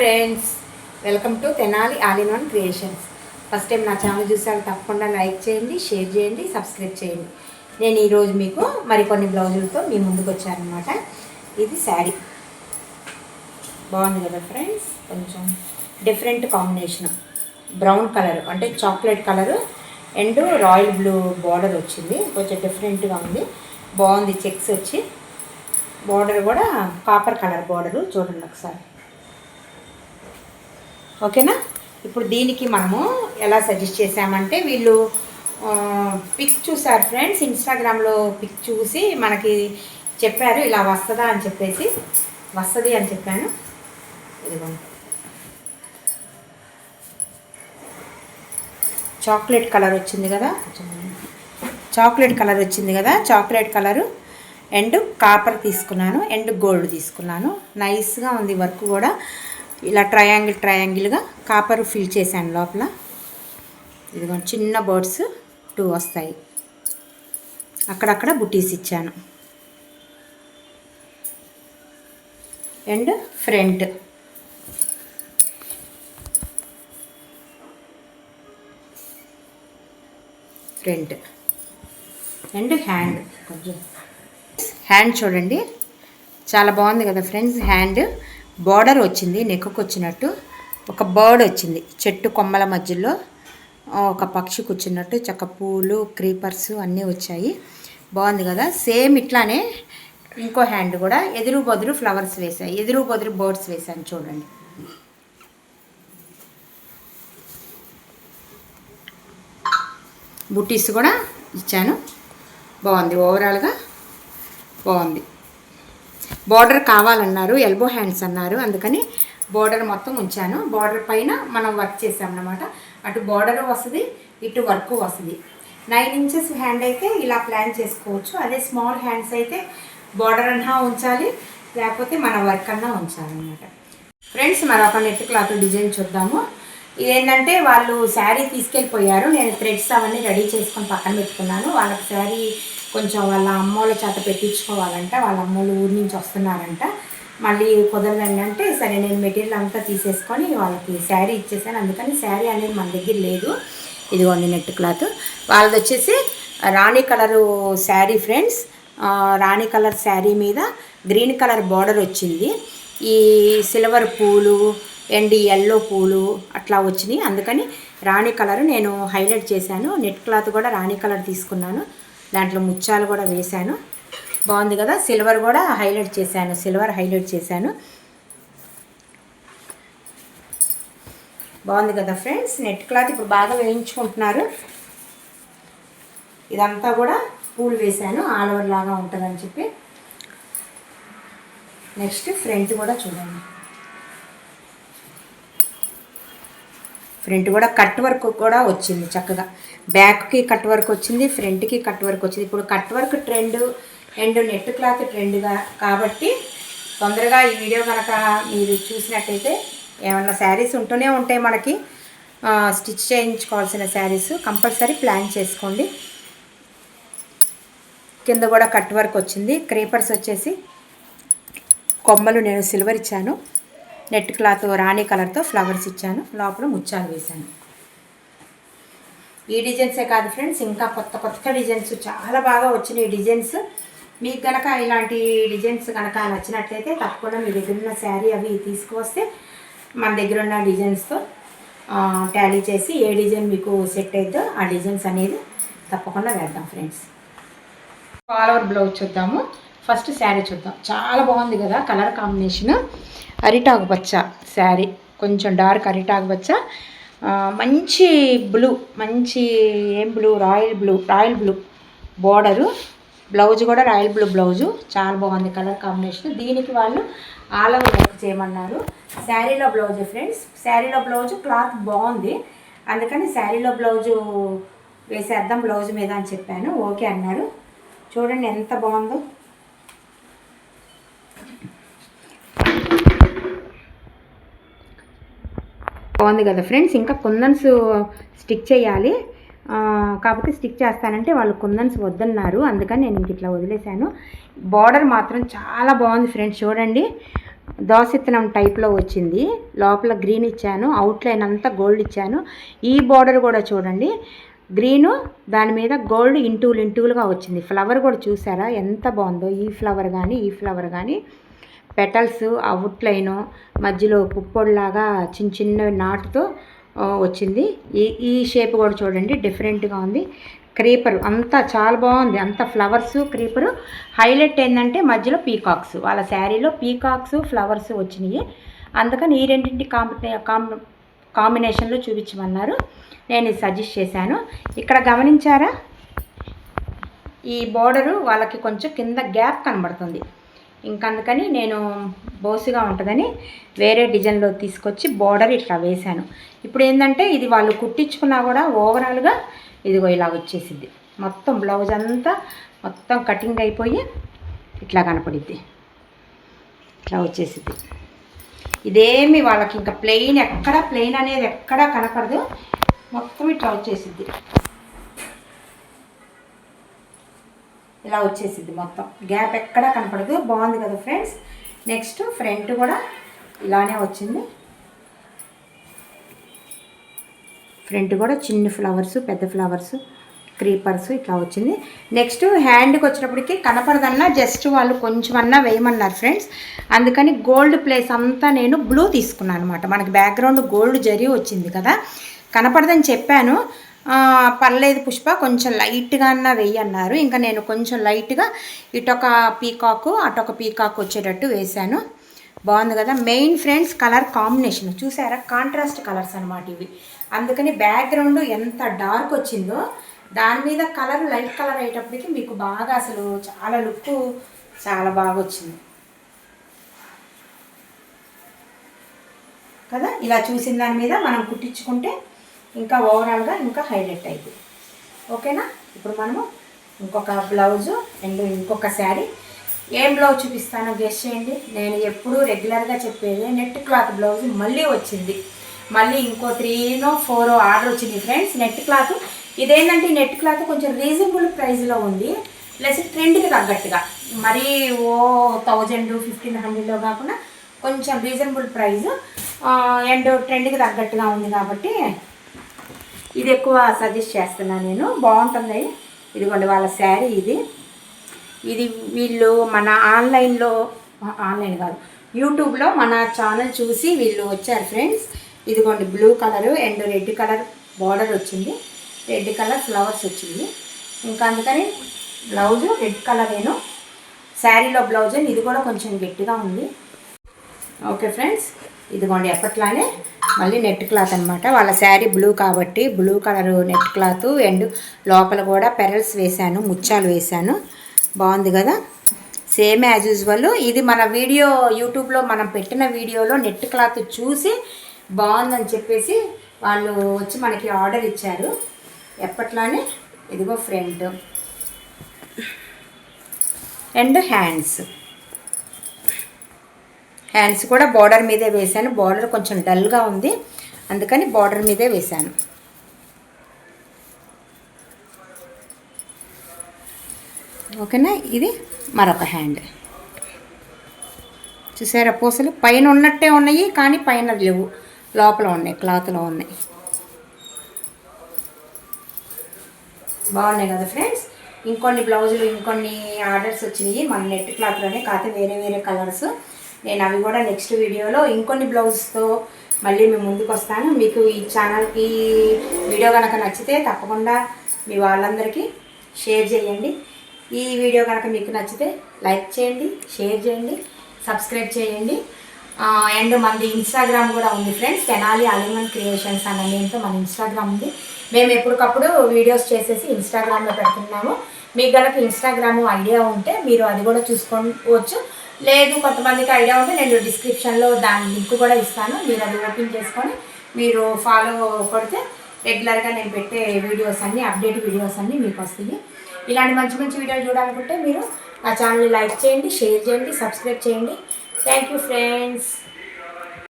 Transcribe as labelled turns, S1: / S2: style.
S1: Friends welcome to Tenali all in one creations. First time నా channel చూసారు తప్పకుండా like చేయండి షేర్ చేయండి సబ్స్క్రైబ్ చేయండి. నేను ఈరోజు మీకు మరికొన్ని బ్లౌజులతో మీ ముందుకు వచ్చానమాట ఇది శారీ. బాగుంది కదా ఫ్రెండ్స్? కొంచెం డిఫరెంట్ కాంబినేషన్. బ్రౌన్ కలర్ అంటే chocolate colour and royal blue border వచ్చింది. కొంచెం డిఫరెంట్గా ఉంది. బాగుంది చెక్స్ వచ్చి. బార్డర్ కూడా కాపర్ కలర్ బార్డరు చూడండి ఒకసారి. ఓకేనా? ఇప్పుడు దీనికి మనము ఎలా సజెస్ట్ చేసామంటే వీళ్ళు పిక్ చూసారు ఫ్రెండ్స్ ఇన్స్టాగ్రామ్లో పిక్ చూసి మనకి చెప్పారు ఇలా వస్తుందా అని చెప్పేసి. వస్తుంది అని చెప్పాను. ఇదిగో. చాక్లెట్ కలర్ వచ్చింది కదా? చాక్లెట్ కలర్ వచ్చింది కదా? Chocolate colour. అండ్ కాపర్ తీసుకున్నాను అండ్ గోల్డ్ తీసుకున్నాను. నైస్గా ఉంది వర్క్ కూడా. ఇలా ట్రయాంగిల్ ట్రయాంగిల్గా కాపర్ ఫిల్ చేశాను లోపల. ఇదిగో చిన్న బర్డ్స్ టూ వస్తాయి. అక్కడక్కడ బుటీస్ ఇచ్చాను. And front front and hand కొంచెం. హ్యాండ్ చూడండి. చాలా బాగుంది కదా ఫ్రెండ్స్ హ్యాండ్ బార్డర్ వచ్చింది నెక్కకు వచ్చినట్టు. ఒక బర్డ్ వచ్చింది చెట్టు కొమ్మల మధ్యలో. ఒక పక్షి కూర్చున్నట్టు చక్క పూలు క్రీపర్స్ అన్నీ వచ్చాయి. బాగుంది కదా? సేమ్ ఇట్లానే ఇంకో హ్యాండ్ కూడా ఎదురు బదురు ఫ్లవర్స్ వేసాయి ఎదురు బదురు బర్డ్స్ వేసాను చూడండి. బుటీస్ కూడా ఇచ్చాను. బాగుంది ఓవరాల్గా బాగుంది. బార్డర్ కావాలన్నారు ఎల్బో హ్యాండ్స్ అన్నారు. అందుకని బార్డర్ మొత్తం ఉంచాను. బార్డర్ పైన మనం వర్క్ చేసామన్నమాట అటు బార్డర్ వస్తుంది ఇటు వర్క్ వస్తుంది నైన్ ఇంచెస్ హ్యాండ్ అయితే ఇలా ప్లాన్ చేసుకోవచ్చు. అదే స్మాల్ హ్యాండ్స్ అయితే బార్డర్ అన్నా ఉంచాలి లేకపోతే మన వర్క్ అన్నా ఉంచాలన్నమాట. ఫ్రెండ్స్ మరొక నెట్ క్లాత్ డిజైన్ చూద్దాము. ఇదేంటంటే వాళ్ళు శారీ తీసుకెళ్ళిపోయారు. నేను థ్రెడ్స్ అవన్నీ రెడీ చేసుకొని పక్కన పెట్టుకున్నాను. వాళ్ళకి శారీ కొంచెం వాళ్ళ అమ్మోళ్ళ చేత పెట్టించుకోవాలంట వాళ్ళ అమ్మోళ్ళు ఊరి నుంచి వస్తున్నారంట. మళ్ళీ కుదరదండి అంటే సరే నేను మెటీరియల్ అంతా తీసేసుకొని వాళ్ళకి శారీ ఇచ్చేసాను. అందుకని శారీ అనేది మన దగ్గర లేదు. ఇదిగోండి నెట్ క్లాత్. వాళ్ళది వచ్చేసి rani colour sari friends. Rani colour sari మీద గ్రీన్ కలర్ బార్డర్ వచ్చింది. ఈ సిల్వర్ పూలు అండ్ ఎల్లో పూలు అట్లా వచ్చినాయి. అందుకని రాణి కలర్ నేను హైలైట్ చేశాను. నెట్ క్లాత్ కూడా రాణి కలర్ తీసుకున్నాను. దాంట్లో ముత్యాలు కూడా వేశాను. బాగుంది కదా? సిల్వర్ కూడా హైలైట్ చేశాను. సిల్వర్ హైలైట్ చేశాను. బాగుంది కదా ఫ్రెండ్స్? నెట్ క్లాత్ ఇప్పుడు బాగా వేయించుకుంటున్నారు. ఇదంతా కూడా పూలు వేశాను. ఆల్ ఓవర్ లాగా ఉంటుందని చెప్పి. నెక్స్ట్ ఫ్రంట్ కూడా చూడండి. ఫ్రంట్ కూడా కట్ వర్క్ కూడా వచ్చింది చక్కగా. బ్యాక్కి కట్ వర్క్ వచ్చింది ఫ్రంట్కి కట్ వర్క్ వచ్చింది. ఇప్పుడు cut work trend and net cloth ట్రెండ్గా కాబట్టి తొందరగా ఈ వీడియో కనుక మీరు చూసినట్టయితే ఏమన్నా శారీస్ ఉంటూనే ఉంటాయి మనకి. స్టిచ్ చేయించుకోవాల్సిన శారీస్ కంపల్సరీ ప్లాన్ చేసుకోండి. కింద కూడా కట్ వర్క్ వచ్చింది. క్రీపర్స్ వచ్చేసి కొమ్మలు నేను సిల్వర్ ఇచ్చాను. నెట్ క్లాత్ రాణి కలర్తో ఫ్లవర్స్ ఇచ్చాను. లోపల ముచ్చాలు వేశాను. ఈ డిజైన్సే కాదు ఫ్రెండ్స్ ఇంకా కొత్త కొత్త డిజైన్స్ చాలా బాగా వచ్చినాయి డిజైన్స్. మీకు కనుక ఇలాంటి డిజైన్స్ కనుక నచ్చినట్లయితే తప్పకుండా మీ దగ్గర ఉన్న శారీ అవి తీసుకువస్తే మన దగ్గర ఉన్న డిజైన్స్తో టాలీ చేసి ఏ డిజైన్ మీకు సెట్ అవుతుందో ఆ డిజైన్స్ అనేది తప్పకుండా వేద్దాం ఫ్రెండ్స్. ఆల్ ఓవర్ బ్లౌజ్ చూద్దాము. ఫస్ట్ శారీ చూద్దాం. చాలా బాగుంది కదా కలర్ కాంబినేషన్. అరిటాకు పచ్చ శారీ. కొంచెం డార్క్ అరిటాకు పచ్చ. మంచి బ్లూ మంచి ఏం blue? Royal blue royal blue border. Blouse కూడా రాయల్ బ్లూ బ్లౌజు. చాలా బాగుంది కలర్ కాంబినేషన్. దీనికి వాళ్ళు ఆల్ ఓవర్ వర్క్ చేయమన్నారు. శారీలో బ్లౌజ్ ఫ్రెండ్స్. శారీలో బ్లౌజ్ క్లాత్ బాగుంది. అందుకని శారీలో బ్లౌజు వేసేద్దాం బ్లౌజ్ మీద అని చెప్పాను. ఓకే అన్నారు. చూడండి ఎంత బాగుందో. బాగుంది కదా ఫ్రెండ్స్. ఇంకా కుందన్స్ స్టిక్ చేయాలి. కాకపోతే స్టిక్ చేస్తానంటే వాళ్ళు కుందన్స్ వద్దన్నారు. అందుకని నేను ఇంక ఇట్లా వదిలేశాను. బార్డర్ మాత్రం చాలా బాగుంది ఫ్రెండ్స్. చూడండి. దోసెత్తనం టైప్లో వచ్చింది. లోపల గ్రీన్ ఇచ్చాను. అవుట్లైన్ అంతా గోల్డ్ ఇచ్చాను. ఈ బార్డర్ కూడా చూడండి. గ్రీను దాని మీద గోల్డ్ ఇంటూలు ఇంటూలుగా వచ్చింది. ఫ్లవర్ కూడా చూసారా? ఎంత బాగుందో. ఈ ఫ్లవర్ కానీ ఈ ఫ్లవర్ కానీ పెటల్స్ అవుట్లైను మధ్యలో పుప్పొడిలాగా చిన్న చిన్న నాటుతో వచ్చింది. ఈ ఈ షేప్ కూడా చూడండి డిఫరెంట్గా ఉంది. క్రీపర్ అంతా చాలా బాగుంది. అంత ఫ్లవర్స్ క్రీపరు. హైలైట్ ఏంటంటే మధ్యలో పీకాక్స్. వాళ్ళ శారీలో పీకాక్స్ ఫ్లవర్స్ వచ్చినాయి. అందుకని ఈ రెండింటి కాంబినే కాంబి కాంబినేషన్లో చూపించమన్నారు. నేను సజెస్ట్ చేశాను. ఇక్కడ గమనించారా? ఈ బోర్డరు వాళ్ళకి కొంచెం కింద గ్యాప్ కనబడుతుంది. ఇంకందుకని నేను బోసుగా ఉంటుందని వేరే డిజైన్లో తీసుకొచ్చి బోర్డర్ ఇట్లా వేశాను. ఇప్పుడు ఏంటంటే ఇది వాళ్ళు కుట్టించుకున్నా కూడా ఓవరాల్గా ఇదిగో ఇలా వచ్చేసిద్ది. మొత్తం బ్లౌజ్ అంతా మొత్తం కటింగ్ అయిపోయి ఇట్లా కనపడిద్ది. ఇట్లా వచ్చేసిద్ది. ఇదేమి వాళ్ళకి ఇంకా ప్లెయిన్ ఎక్కడ ప్లెయిన్ అనేది ఎక్కడా కనపడదు. మొత్తం ఇట్లా వచ్చేసిద్ది. ఇలా వచ్చేసింది మొత్తం. గ్యాప్ ఎక్కడా కనపడదు. బాగుంది కదా ఫ్రెండ్స్? నెక్స్ట్ ఫ్రంట్ కూడా ఇలానే వచ్చింది. ఫ్రంట్ కూడా చిన్న ఫ్లవర్స్ పెద్ద ఫ్లవర్స్ క్రీపర్స్ ఇట్లా వచ్చింది. నెక్స్ట్ హ్యాండ్కి వచ్చినప్పటికి కనపడదన్నా జస్ట్ వాళ్ళు కొంచెమన్నా వేయమన్నారు ఫ్రెండ్స్. అందుకని గోల్డ్ ప్లేస్ అంతా నేను బ్లూ తీసుకున్నాను అనమాట మనకి బ్యాక్గ్రౌండ్ గోల్డ్ జరి వచ్చింది కదా. కనపడదని చెప్పాను. పర్లేదు పుష్ప కొంచెం లైట్గా అన్న వెయ్యి అన్నారు. ఇంకా నేను కొంచెం లైట్గా ఇటొక పీకాకు అటొక పీకాక్ వచ్చేటట్టు వేశాను. బాగుంది కదా? Main friends colour combination. చూసారా? కాంట్రాస్ట్ కలర్స్ అనమాట ఇవి. అందుకని బ్యాక్గ్రౌండ్ ఎంత డార్క్ వచ్చిందో దాని మీద కలర్ లైట్ కలర్ అయ్యేటప్పటికి మీకు బాగా అసలు చాలా లుక్ చాలా బాగా వచ్చింది. కదా? ఇలా చూసిన దాని మీద మనం కుట్టించుకుంటే ఇంకా ఓవరాల్గా ఇంకా హైలైట్ అయింది. ఓకేనా? ఇప్పుడు మనము ఇంకొక బ్లౌజు అండ్ ఇంకొక శారీ. ఏం బ్లౌజ్ చూపిస్తానో గెస్ట్ చేయండి. నేను ఎప్పుడూ రెగ్యులర్గా చెప్పేది నెట్ క్లాత్ బ్లౌజ్ మళ్ళీ వచ్చింది. మళ్ళీ ఇంకో త్రీనో ఫోరో ఆర్డర్ వచ్చింది ఫ్రెండ్స్ నెట్ క్లాత్. ఇదేంటంటే నెట్ క్లాత్ కొంచెం రీజనబుల్ ప్రైస్లో ఉంది. ప్లస్ ట్రెండ్కి తగ్గట్టుగా. మరీ ఓ థౌజండ్ ఫిఫ్టీన్ హండ్రెడ్లో కాకుండా కొంచెం రీజనబుల్ ప్రైస్ అండ్ ట్రెండ్కి తగ్గట్టుగా ఉంది కాబట్టి ఇది ఎక్కువ సజెస్ట్ చేస్తున్నాను నేను. బాగుంటుంది ఇదిగోండి వాళ్ళ శారీ ఇది. ఇది వీళ్ళు మన ఆన్లైన్లో ఆన్లైన్ కాదు యూట్యూబ్లో మన ఛానల్ చూసి వీళ్ళు వచ్చారు ఫ్రెండ్స్. ఇదిగోండి blue colour and red colour border వచ్చింది. రెడ్ కలర్ ఫ్లవర్స్ వచ్చింది. ఇంకా అందుకని బ్లౌజు రెడ్ కలర్ నేను. శారీలో బ్లౌజ్ ఇది కూడా కొంచెం గట్టిగా ఉంది. Okay friends. ఇదిగోండి ఎప్పట్లానే మళ్ళీ నెట్ క్లాత్ అనమాట వాళ్ళ శారీ బ్లూ కాబట్టి blue colour net cloth and లోపల కూడా పెరల్స్ వేశాను ముచ్చాలు వేశాను. బాగుంది కదా? Same as usual. ఇది మన వీడియో యూట్యూబ్లో మనం పెట్టిన వీడియోలో నెట్ క్లాత్ చూసి బాగుందని చెప్పేసి వాళ్ళు వచ్చి మనకి ఆర్డర్ ఇచ్చారు. ఎప్పట్లానే ఇదిగో ఫ్రంట్ అండ్ హ్యాండ్స్. హ్యాండ్స్ కూడా బార్డర్ మీదే వేశాను. బార్డర్ కొంచెం డల్గా ఉంది. అందుకని బార్డర్ మీదే వేశాను. ఓకేనా? ఇది మరొక హ్యాండ్ చూసారా పూసలు? పైన ఉన్నట్టే ఉన్నాయి కానీ పైన లేవు. లోపల ఉన్నాయి క్లాత్లో ఉన్నాయి. బాగున్నాయి కదా ఫ్రెండ్స్ ఇంకొన్ని బ్లౌజులు ఇంకొన్ని ఆర్డర్స్ వచ్చినాయి. మన నెట్ క్లాత్లోనే కాకపోతే వేరే వేరే కలర్స్ నేను అవి కూడా నెక్స్ట్ వీడియోలో ఇంకొన్ని బ్లౌజ్తో మళ్ళీ మేము ముందుకు వస్తాను. మీకు ఈ ఛానల్ ఈ వీడియో కనుక నచ్చితే తప్పకుండా మీ వాళ్ళందరికీ షేర్ చేయండి. ఈ వీడియో కనుక మీకు నచ్చితే లైక్ చేయండి షేర్ చేయండి సబ్స్క్రైబ్ చేయండి. అండ్ మనది ఇన్స్టాగ్రామ్ కూడా ఉంది ఫ్రెండ్స్ తెనాలి అలిమన్ క్రియేషన్స్ అనే నేమ్తో మన ఇన్స్టాగ్రామ్ ఉంది. మేము ఎప్పటికప్పుడు వీడియోస్ చేసేసి ఇన్స్టాగ్రామ్లో పెడుతున్నాము. మీకు కనుక ఇన్స్టాగ్రామ్ ఐడియా ఉంటే మీరు అది కూడా చూసుకోవచ్చు. లేదు కొంతమందికి ఐడియా ఉంటే నేను డిస్క్రిప్షన్లో దాని లింక్ కూడా ఇస్తాను. మీరు అది ఓపెన్ చేసుకొని మీరు ఫాలో కొడితే రెగ్యులర్గా నేను పెట్టే వీడియోస్ అన్నీ అప్డేట్ వీడియోస్ అన్నీ మీకు వస్తుంది ఇలాంటి మంచి మంచి వీడియోలు చూడాలనుకుంటే మీరు నా ఛానల్ని లైక్ చేయండి షేర్ చేయండి సబ్స్క్రైబ్ చేయండి. Thank you friends